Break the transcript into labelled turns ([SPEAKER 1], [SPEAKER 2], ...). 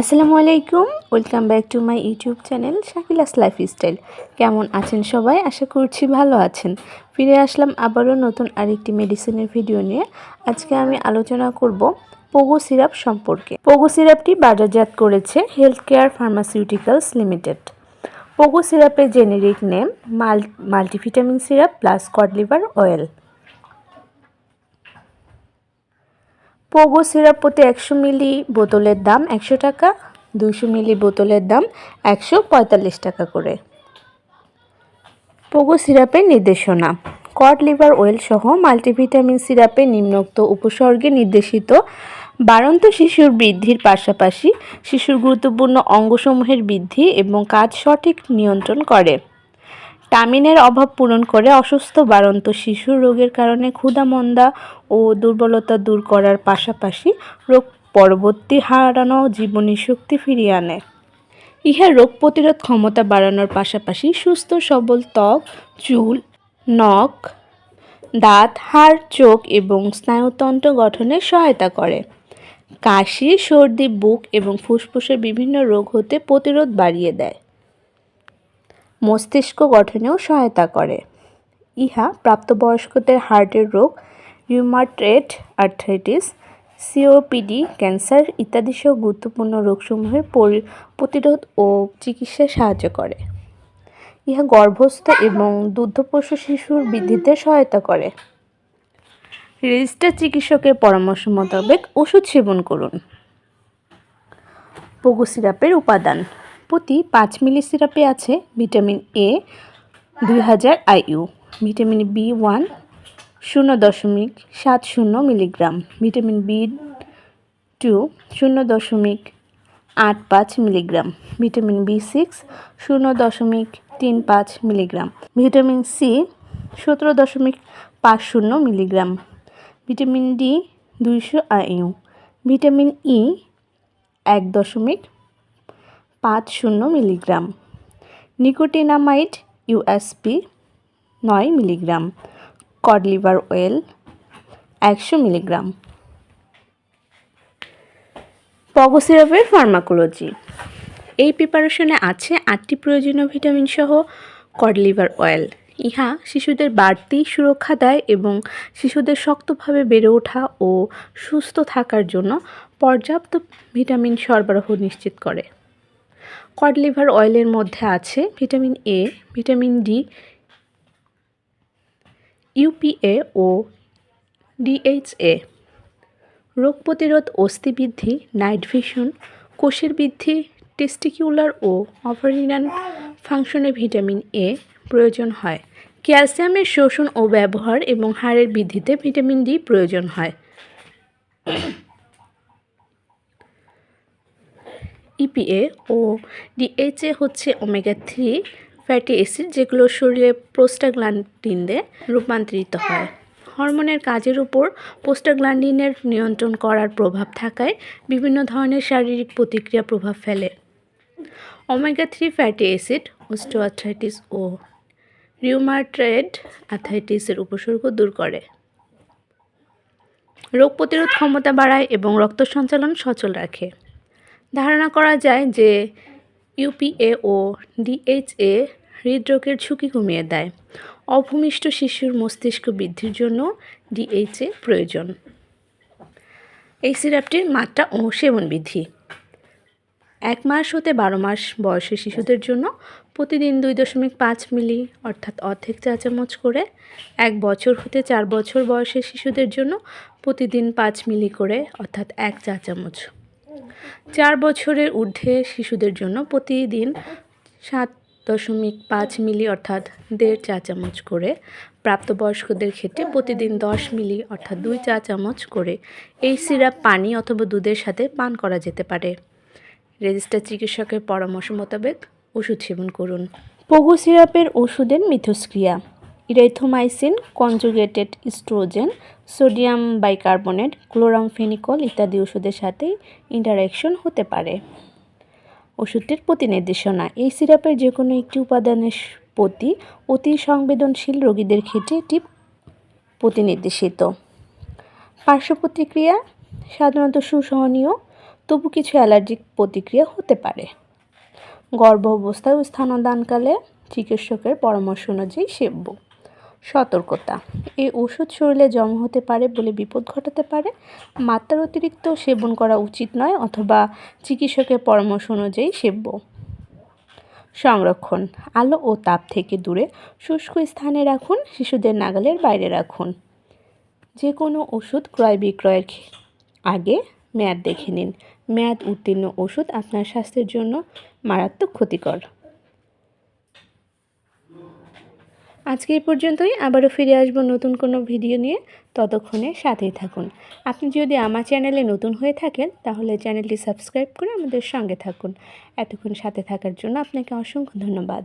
[SPEAKER 1] আসসালামু আলাইকুম, welcome back to my YouTube channel Shakila's life lifestyle. কেমন আছেন সবাই? আশা করছি ভালো আছেন। ফিরে আসলাম আবারও নতুন আরেকটি মেডিসিনের ভিডিও নিয়ে। আজকে আমি আলোচনা করব পোগো সিরাপ সম্পর্কে। পোগো সিরাপটি বাজারজাত করেছে health care pharmaceuticals limited Pogo সিরাপের generic name মাল multivitamin syrup plus cod liver oil Pogo syrup প্রতি একশো মিলি বোতলের দাম একশো টাকা দুশো মিলি বোতলের দাম একশো পঁয়তাল্লিশ টাকা করে। পোগো সিরাপের নির্দেশনা কড লিভার অয়েল সহ মাল্টিভিটামিন সিরাপে নিম্নোক্ত উপসর্গে নির্দেশিত বাড়ন্ত শিশুর বৃদ্ধির পাশাপাশি শিশুর গুরুত্বপূর্ণ অঙ্গসমূহের বৃদ্ধি এবং কাজ সঠিক নিয়ন্ত্রণ করে। টামিনের অভাব পূরণ করে অসুস্থ বাড়ন্ত শিশুর রোগের কারণে ক্ষুধামন্দা ও দুর্বলতা দূর করার পাশাপাশি রোগ পরবর্তী হারানো জীবনী শক্তি ফিরিয়ে আনে। ইহা রোগ প্রতিরোধ ক্ষমতা বাড়ানোর পাশাপাশি সুস্থ, সবল ত্বক, চুল, নখ, দাঁত, হাড়, চোখ এবং স্নায়ুতন্ত্র গঠনে সহায়তা করে। কাশি, সর্দি, বুক এবং ফুসফুসের বিভিন্ন রোগ হতে প্রতিরোধ বাড়িয়ে দেয়। মস্তিষ্ক গঠনেও সহায়তা করে। ইহা প্রাপ্তবয়স্কদের হার্টের রোগ রিউমাটয়েড আর্থাইটিস সিওপিডি, ক্যান্সার ইত্যাদি সহ গুরুত্বপূর্ণ রোগসমূহের প্রতিরোধ ও চিকিৎসায় সাহায্য করে। ইহা গর্ভস্থ এবং দুগ্ধপোষ্য শিশুর বৃদ্ধিতে সহায়তা করে। রেজিস্টার চিকিৎসকের পরামর্শ মোতাবেক ওষুধ সেবন করুন। পগু সিরাপের উপাদান। প্রতি পাঁচ মিলি সিরাপে আছে ভিটামিন এ, দুই হাজার আইইউ। ভিটামিন বি ওয়ান শূন্য দশমিক সাত শূন্য মিলিগ্রাম। ভিটামিন বি টু শূন্য দশমিক আট পাঁচ মিলিগ্রাম। ভিটামিন বি সিক্স শূন্য দশমিক তিন পাঁচ মিলিগ্রাম। ভিটামিন সি সতেরো দশমিক পাঁচ শূন্য মিলিগ্রাম। ভিটামিন ডি দুইশো আইইউ। ভিটামিন ই এক দশমিক পাঁচ শূন্য মিলিগ্রাম। নিকোটিনামাইড ইউএসপি নয় মিলিগ্রাম। কড লিভার অয়েল একশো মিলিগ্রাম। পগো সিরাপের ফার্মাকোলজি। এই প্রিপারেশনে আছে আটটি প্রয়োজনীয় ভিটামিন সহ কড লিভার অয়েল ইহা শিশুদের বাড়তি সুরক্ষা দেয় এবং শিশুদের শক্তভাবে বেড়ে ওঠা ও সুস্থ থাকার জন্য পর্যাপ্ত ভিটামিন সরবরাহ নিশ্চিত করে। কড লিভার অয়েলের মধ্যে আছে vitamin A vitamin D EPA O DHA রোগ প্রতিরোধ অস্থিবৃদ্ধি নাইট ভিশন কোষের বৃদ্ধি টেস্টিকিউলার ও অভারিনান ফাংশনে ভিটামিন এ প্রয়োজন হয়। ক্যালসিয়ামের শোষণ ও ব্যবহার এবং হাড়ের বৃদ্ধিতে ভিটামিন ডি প্রয়োজন হয়। ইপিএ ও ডিএইচএ হচ্ছে ওমেগা থ্রি ফ্যাটি অ্যাসিড যেগুলো শরীরে প্রোস্টাগ্ল্যান্ডিনে রূপান্তরিত হয়। হরমোনের কাজের উপর পোস্টাগ্ল্যান্ডিনের নিয়ন্ত্রণ করার প্রভাব থাকায় বিভিন্ন ধরনের শারীরিক প্রতিক্রিয়া প্রভাব ফেলে। Omega three fatty acid osteoarthritis ও রিউমাটয়েড আর্থাইটিসের উপসর্গ দূর করে। রোগ প্রতিরোধ ক্ষমতা বাড়ায় এবং রক্ত সঞ্চালন সচল রাখে। ধারণা করা যায় যে ইউপিএ ও ডিএইচএ হৃদরোগের ঝুঁকি কমিয়ে দেয়। অভূমিষ্ঠ শিশুর মস্তিষ্ক বৃদ্ধির জন্য ডিএইচএ প্রয়োজন। এই সিরাপটির মাত্রা ও সেবন বিধি। এক মাস হতে বারো মাস বয়সী শিশুদের জন্য প্রতিদিন দুই দশমিক পাঁচ মিলি অর্থাৎ অর্ধেক চা চামচ করে, এক বছর হতে চার বছর বয়সের শিশুদের জন্য প্রতিদিন পাঁচ মিলি করে, অর্থাৎ এক চা চামচ। চার বছরের ঊর্ধ্বে শিশুদের জন্য প্রতিদিন সাত দশমিক পাঁচ মিলি অর্থাৎ দেড় চা চামচ করে প্রাপ্তবয়স্কদের ক্ষেত্রে প্রতিদিন দশ মিলি অর্থাৎ দুই চা চামচ করে এই সিরাপ, পানি অথবা দুধের সাথে পান করা যেতে পারে। রেজিস্টার চিকিৎসকের পরামর্শ মোতাবেক ওষুধ সেবন করুন। পগু সিরাপের ওষুধের মিথস্ক্রিয়া। Erythromycin conjugated oestrogen sodium bicarbonate, chloramphenicol ইত্যাদি ওষুধের সাথে ইন্টারাকশন হতে পারে। ওষুধটির প্রতি নির্দেশনা এই সিরাপের যে কোনো একটি উপাদানের প্রতি অতি সংবেদনশীল রোগীদের ক্ষেত্রে এটি প্রতিনির্দেশিত। পার্শ্ব প্রতিক্রিয়া সাধারণত সুসহনীয়, তবু কিছু অ্যালার্জিক প্রতিক্রিয়া হতে পারে। গর্ভ অবস্থায় ও স্থানদানকালে চিকিৎসকের পরামর্শ অনুযায়ী সেব্য। সতর্কতা। এই ওষুধ শরীরে জমা হতে পারে বলে বিপদ ঘটাতে পারে। মাত্রার অতিরিক্ত সেবন করা উচিত নয় অথবা চিকিৎসকের পরামর্শ অনুযায়ী সেব্য। সংরক্ষণ। আলো ও তাপ থেকে দূরে শুষ্ক স্থানে রাখুন, শিশুদের নাগালের বাইরে রাখুন। যে কোনো ওষুধ ক্রয় বিক্রয়ের আগে মেয়াদ দেখে নিন। মেয়াদ উত্তীর্ণ ওষুধ আপনার স্বাস্থ্যের জন্য মারাত্মক ক্ষতিকর। আজকে পর্যন্তই, আবারও ফিরে আসব নতুন কোনো ভিডিও নিয়ে। ততক্ষণে সাথেই থাকুন। আপনি যদি আমার চ্যানেলে নতুন হয়ে থাকেন, তাহলে চ্যানেলটি সাবস্ক্রাইব করে আমাদের সঙ্গে থাকুন। এতক্ষণ সাথে থাকার জন্য আপনাকে অসংখ্য ধন্যবাদ।